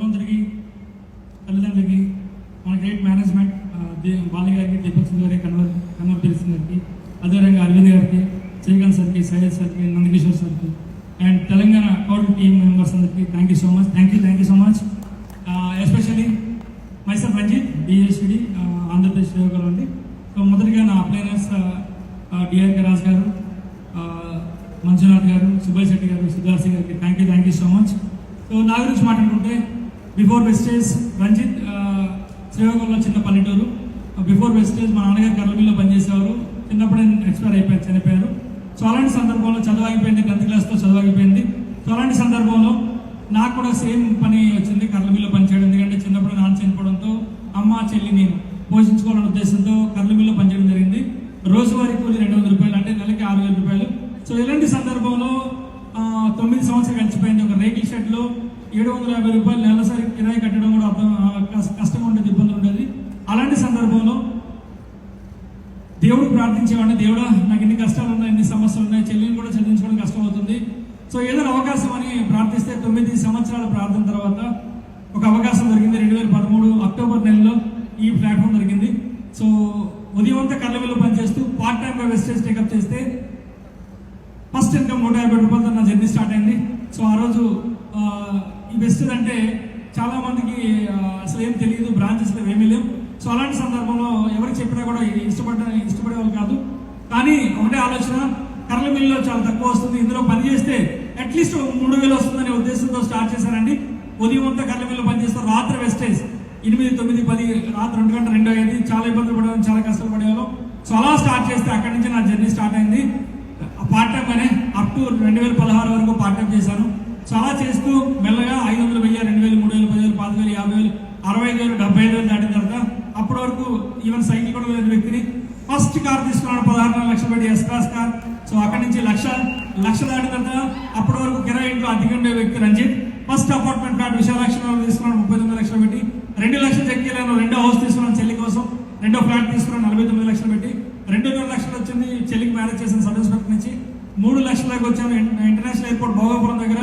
భగవంతుడికి తల్లిదండ్రులకి మన గ్రేట్ మేనేజ్మెంట్ బాలయ్య గారికి దీపక్ సింగ్ గారికి కన్వర్ కన్వర్టీల్ తెలిసిన గారికి అదేవిధంగా అరవింద్ గారికి శ్రీకాంత్ సార్కి సైలేష్ సార్కి నందకిషోర్ సార్కి అండ్ తెలంగాణ కౌడ్ టీమ్ మెంబర్స్ అందరికీ thank you so much thank you thank you so much especially my sir Ranjith DSD Andhra Pradesh గారు అండి. సో మొదటిగా నా అప్లైనర్స్ డిఆర్కే రాజ్ గారు మంజునాథ్ గారు సుభాష్ శెట్టి గారు సిద్ధార్థి గారికి thank you thank you so much so నా గురించి మాట్లాడుకుంటే బిఫోర్ వెస్టేజ్ రంజిత్ శ్రీకాకుళంలో చిన్న పల్లెటూరు. Uh, బిఫోర్ వెస్టేజ్ మా నాన్నగారు కర్లమిల్లో పనిచేసేవారు. చిన్నప్పుడే ఎక్స్పైర్ అయిపోయారు చనిపోయారు. సో అలాంటి సందర్భంలో చదవాగిపోయింది టెన్త్ క్లాస్లో చదువు ఆగిపోయింది సో అలాంటి సందర్భంలో నాకు కూడా సేమ్ పని వచ్చింది కర్లమిల్లో పనిచేయడం. ఎందుకంటే చిన్నప్పుడు నాన్న చనిపోవడంతో అమ్మ చెల్లిని పోషించుకోవాలనే ఉద్దేశంతో కర్లమిల్లో పనిచేయడం జరిగింది. రోజువారీ కూలి రెండు వందల రూపాయలు అంటే నెలకి ఆరు వేల రూపాయలు. సో ఇలాంటి సందర్భంలో తొమ్మిది సంవత్సరాలు గడిచిపోయింది. ఒక రేకిల్ షెడ్లో ఏడు వందల యాభై రూపాయలు నెలసరి కిరాయి కట్టడం కూడా అర్థం కష్ట- కష్టంగా ఉండేది ఇబ్బందులు ఉండేది. అలాంటి సందర్భంలో దేవుడు ప్రార్థించేవాడిని దేవుడా నాకు ఎన్ని కష్టాలు ఉన్నాయి ఎన్ని సమస్యలు ఉన్నాయి చెల్లిని కూడా చదివించుకోవడం కష్టం అవుతుంది సో ఏదైనా అవకాశం అని ప్రార్థిస్తే తొమ్మిది సంవత్సరాల ప్రార్థన తర్వాత ఒక అవకాశం దొరికింది. రెండు వేల పదమూడు అక్టోబర్ నెలలో ఈ ప్లాట్ఫామ్ దొరికింది. సో ఉదయం అంతా కళ్ళవిలో పనిచేస్తూ పార్ట్ టైంగా వెస్టేజ్ టేకప్ చేస్తే ఫస్ట్ ఇన్కమ్ నూట యాభై రూపాయలతో నా జర్నీ స్టార్ట్ అయింది. సో ఆ రోజు ఈ బెస్ట్ అంటే చాలా మందికి అసలు ఏం తెలియదు బ్రాంచెస్ ఏమీ లేవు. సో అలాంటి సందర్భంలో ఎవరికి చెప్పినా కూడా ఇష్టపడ్డ ఇష్టపడేవాళ్ళు కాదు. కానీ ఒకటే ఆలోచన కర్ల మిల్లులో చాలా తక్కువ వస్తుంది. ఇందులో పని చేస్తే అట్లీస్ట్ మూడు వేలు వస్తుందనే ఉద్దేశంతో స్టార్ట్ చేశారండి. ఉదయం అంతా కర్ల మిల్లు పనిచేస్తారు రాత్రి వెస్టేజ్ ఎనిమిది తొమ్మిది పది రాత్రి రెండు గంటల రెండు అయ్యేది. చాలా ఇబ్బందులు పడేవాళ్ళం చాలా కష్టాలు పడేవాళ్ళం సో అలా స్టార్ట్ చేస్తే అక్కడి నుంచి నా జర్నీ స్టార్ట్ అయింది. పార్ట్ టైం అనే అప్ టు రెండు వేల పదహారు వరకు పార్ట్ టైం చేశాను. సో అలా చేస్తూ మెల్లగా ఐదు వందలు వెయ్యి రెండు వేలు మూడు పాతి వేలు యాభై వేలు అరవై ఐదు వేలు డెబ్బై ఐదు వేలు దాటిన తర్వాత అప్పటి వరకు ఈవెన్ సైకిల్ కూడా లేని వ్యక్తిని ఫస్ట్ కార్ తీసుకున్నాను పదహారు లక్షలు పెట్టి ఎస్ క్లాస్ కార్ సో అక్కడి నుంచి లక్ష లక్ష దాటిన తర్వాత అప్పటి వరకు కిరాయి ఇంట్లో అధికంగా ఉండే వ్యక్తి రంజిత్. ఫస్ట్ అపార్ట్మెంట్ ఫ్లాట్ విశాలక్షణలో తీసుకున్నాడు ముప్పై తొమ్మిది లక్షలు పెట్టి. రెండు లక్షలు చెక్కిలాను రెండో హౌస్ తీసుకున్నాను చెల్లి కోసం. రెండో ఫ్లాట్ తీసుకున్నాను నలభై తొమ్మిది లక్షలు పెట్టి. రెండున్నర లక్షలు వచ్చింది చెల్లికి మ్యారేజ్ చేసిన సబ్ ఇన్స్పెక్టర్ నుంచి. మూడు లక్షలకు వచ్చాను ఇంటర్నేషనల్ ఎయిర్పోర్ట్ భోగాపురం దగ్గర.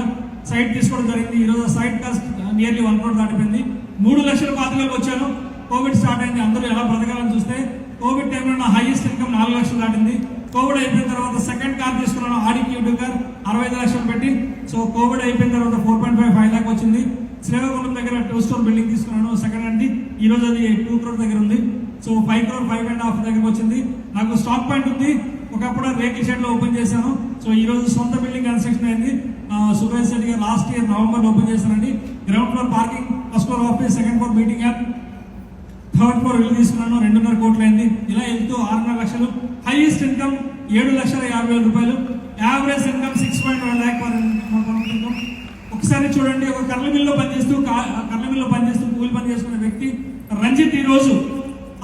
సైట్ తీసుకోవడం జరిగింది. ఈ రోజు site cost nearly one crore దాటిపోయింది. మూడు లక్షల పాతికలకు వచ్చాను. కోవిడ్ స్టార్ట్ అయింది. అందరూ ఎలా బ్రతకాలని చూస్తే కోవిడ్ టైంలో నా హైయెస్ట్ ఇన్కమ్ నాలుగు లక్షలు దాటింది. కోవిడ్ అయిపోయిన తర్వాత సెకండ్ కార్ తీసుకున్నాను. ఆడికి యూట్యూబ్ కార్ అరవై ఐదు లక్షలు పెట్టి. సో కోవిడ్ అయిపోయిన తర్వాత four point five five lakh వచ్చింది. శ్రీకాకుళం దగ్గర టూ స్టోర్ బిల్డింగ్ తీసుకున్నాను. సెకండ్ హ్యాండ్ ఈ రోజు అది టూ క్రోర్ దగ్గర ఉంది. So five crore five and half దగ్గరకు వచ్చింది. నాకు స్టాక్ పాయింట్ ఉంది. ఒకప్పుడు రేకుల షెడ్లో ఓపెన్ చేశాను. సో ఈ రోజు సొంత బిల్డింగ్ కన్స్ట్రక్షన్ అయింది. సురేష్ రెడ్డి గారు లాస్ట్ ఇయర్ నవంబర్లో ఓపెన్ చేశారండి. Ground floor parking first floor office second floor meeting app third floor ఇల్లు తీసుకున్నాను రెండున్నర కోట్లు అయింది. ఇలా వెళ్తూ ఆరున్నర లక్షలు. హైయెస్ట్ ఇన్కమ్ ఏడు లక్షల యాభై వేల రూపాయలు. Average income six point one lakh ఒకసారి చూడండి ఒక కర్ల మిల్లో పనిచేస్తూ కర్ల మిల్లో పనిచేస్తూ కూలి పని చేసుకునే వ్యక్తి రంజిత్ ఈ రోజు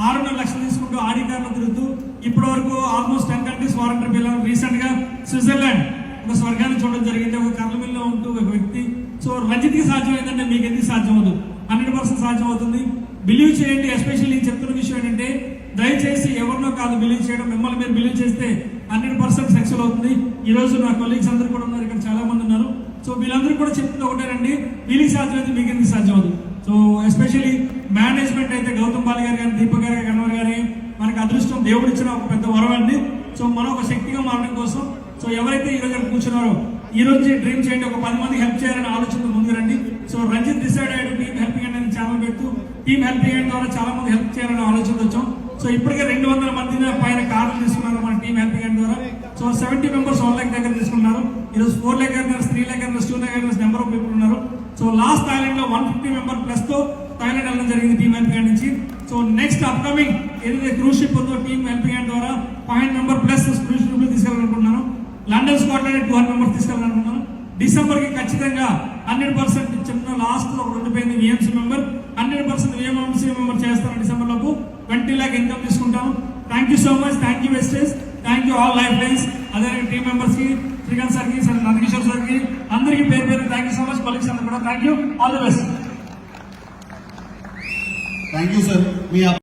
ఆరున్నర లక్షలు తీసుకుంటూ ఆడి కార్లో తిరుగుతూ ఇప్పటి వరకు ఆల్మోస్ట్ టెన్ కంట్రీస్ వారంటీ పిల్లలు రీసెంట్గా స్విట్జర్లాండ్ ఒక స్వర్గాన్ని చూడడం జరిగింది ఒక కర్ల మిల్లో ఉంటూ ఒక వ్యక్తి. సో రంజిత్ సాధ్యమైందంటే సాధ్యం ఏంటంటే మీకు ఎందుకు సాధ్యం అవుతుంది హండ్రెడ్ పర్సెంట్ సాధ్యం అవుతుంది బిలీవ్ చేయండి ఎస్పెషల్లీ చెప్తున్న విషయం ఏంటంటే దయచేసి ఎవరినో కాదు బిలీవ్ చేయడం మిమ్మల్ని మీరు బిలీవ్ చేస్తే హండ్రెడ్ పర్సెంట్ సక్సెస్ అవుతుంది. ఈ రోజు నా కొలీగ్స్ అందరూ కూడా ఉన్నారు ఇక్కడ చాలా మంది ఉన్నారు. సో వీళ్ళందరూ కూడా చెప్తుంది ఒకటేనండి వీళ్ళకి సాధ్యం అయితే మీకు ఎందుకు సాధ్యం అవుతుంది సో ఎస్పెషల్లీ మేనేజ్మెంట్ అయితే గౌతమ్ బాలి గారు కానీ దీపక్ గారు కన్వర్ గారి మనకు అదృష్టం దేవుడిచ్చిన ఒక పెద్ద వరం అండి. సో మనం ఒక శక్తిగా మారడం కోసం సో ఎవరైతే ఈ రోజు కూర్చున్నారో ఈ రోజు డ్రీమ్ చేయండి. ఒక పది మంది హెల్ప్ చేయాలని ఆలోచన ముందు రండి. సో రంజిత్ డిసైడ్ అయ్యాడు టీమ్ హెల్పింగ్ అండ్ ఛానల్ పెడుతూ టీమ్ హెల్పింగ్ అండ్ ద్వారా చాలా మంది హెల్ప్ చేయాలని ఆలోచన వచ్చాం. సో ఇప్పటికే రెండు వందల మంది పైన కార్లు తీసుకున్నారు మన టీమ్ హెల్పింగ్ అండ్ ద్వారా. So seventy members one lakh దగ్గర తీసుకున్నారు. ఈరోజు four lakh earners three lakh earners two lakh earners number of people ఉన్నారు. సో లాస్ట్ థాయిలాండ్లో వన్ ఫిఫ్టీ మెంబర్ ప్లస్తో థాయిలాండ్ వెళ్ళడం జరిగింది టీమ్ హెల్పింగ్ నుంచి. సో నెక్స్ట్ అప్కమింగ్ ఏదైతే క్రూజ్ షిప్ ఉందో టీమ్ హెల్పింగ్ అండ్ ద్వారా five member plus cruise ship తీసుకెళ్ళాలనుకుంటున్నాను London Scotland two hundred members తీసుకెళ్ళాలనుకున్నాను డిసెంబర్కి ఖచ్చితంగా హండ్రెడ్ పర్సెంట్ చిన్న లాస్ట్లో ఒక ఉండిపోయింది VMC member. Hundred percent VMC member చేస్తాను డిసెంబర్ లోపు ట్వంటీ ల్యాక్ ఇన్కమ్ తీసుకుంటాను. Thank you so much thank you Vestige thank you all life lines అదే టీమ్ మెంబర్స్కి శ్రీకాంత్ సార్కి సార్ నందకిషోర్ సార్కి. అందరికీ పేరు పేరు thank you so much colleagues అందరూ కూడా thank you all the best thank you sir me